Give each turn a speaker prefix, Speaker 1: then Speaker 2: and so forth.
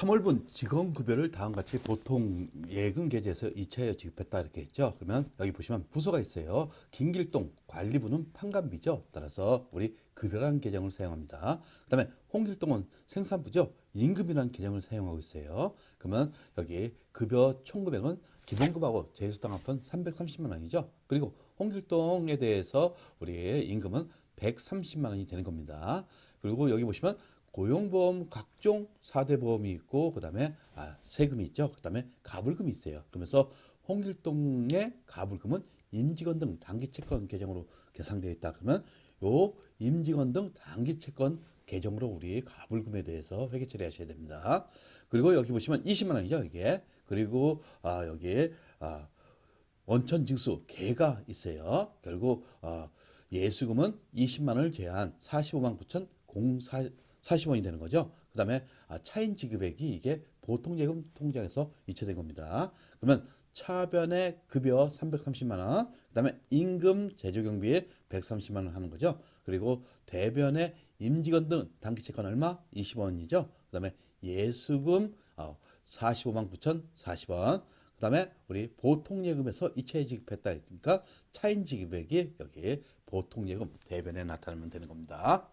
Speaker 1: 3월분 직원급여를 다음과 같이 보통 예금 계좌에서 이체하여 지급했다 이렇게 했죠. 그러면 여기 보시면 부서가 있어요. 김길동 관리부는 판관비죠. 따라서 우리 급여라는 계정을 사용합니다. 그 다음에 홍길동은 생산부죠. 임금이라는 계정을 사용하고 있어요. 그러면 여기 급여 총금액은 기본급하고 재수당 합은 330만 원이죠. 그리고 홍길동에 대해서 우리의 임금은 130만 원이 되는 겁니다. 그리고 여기 보시면 고용보험 각종 4대 보험이 있고 그다음에 아, 세금이 있죠. 그다음에 가불금이 있어요. 그러면서 홍길동의 가불금은 임직원 등 단기 채권 계정으로 계상되어 있다. 그러면 요 임직원 등 단기 채권 계정으로 우리 가불금에 대해서 회계 처리하셔야 됩니다. 그리고 여기 보시면 20만 원이죠, 이게. 그리고 아, 여기에 아, 원천 징수 개가 있어요. 결국 어, 예수금은 20만 원을 제한 45만 9천 04 40원이 되는 거죠. 그 다음에 아, 차인 지급액이 이게 보통 예금 통장에서 이체된 겁니다. 그러면 차변의 급여 330만 원, 그다음에 임금 제조 경비에 130만 원 하는 거죠. 그리고 대변의 임직원 등 단기 채권 얼마? 20원이죠. 그다음에 예수금 어, 45만 9천 40원. 그다음에 우리 보통 예금에서 이체 지급했다 했으니까 차인 지급액이 여기 보통 예금 대변에 나타나면 되는 겁니다.